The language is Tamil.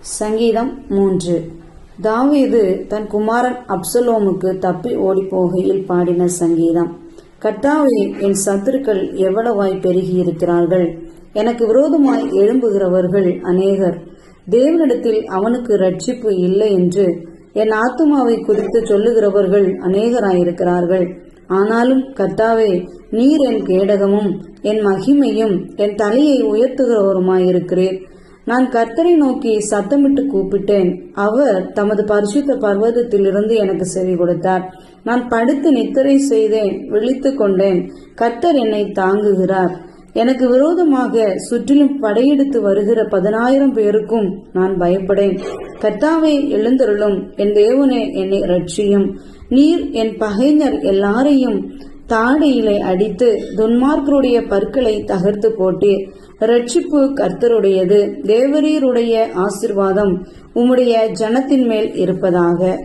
சங்கீதம் மூன்று. தாவீது தன் குமாரன் அப்சலோமுக்கு தப்பி ஓடிப் போகையில் பாடின சங்கீதம். கர்த்தாவே என் சத்துருக்கள் எவ்வளவாய் பெருகியிருக்கிறார்கள்? எனக்கு விரோதமாய் எழும்புகிறவர்கள் அநேகர். தேவனிடத்தில் அவனுக்கு ரட்சிப்பு இல்லை என்று என் ஆத்துமாவை குறித்து சொல்லுகிறவர்கள் அநேகராயிருக்கிறார்கள். ஆனாலும் கர்த்தாவே நீர் என் கேடகமும் என் மகிமையும் என் தலையை உயர்த்துகிறவருமாயிருக்கிறேன் நான் கர்த்தரை நோக்கி சத்தமிட்டு கூப்பிட்டேன். அவர் தமது பரிசுத்த பர்வதத்திலிருந்து எனக்கு செவி கொடுத்தார். நான் படுத்து நித்திரை செய்தேன் விழித்துக் கொண்டேன். கர்த்தர் என்னை தாங்குகிறார். எனக்கு விரோதமாக சுற்றிலும் படையெடுத்து வருகிற பதினாயிரம் பேருக்கும் நான் பயப்படேன். கர்த்தாவே எழுந்தருளும். என் தேவனே என்னை ரட்சியும் நீர் என் பகைஞர் எல்லாரையும் தாடையிலே அடித்து துன்மார்க்கருடைய பற்களை தகர்த்து போட்டீர். ரட்சிப்பு கர்த்தருடையது தேவரீருடைய ஆசிர்வாதம் உம்முடைய ஜனத்தின் மேல் இருப்பதாக.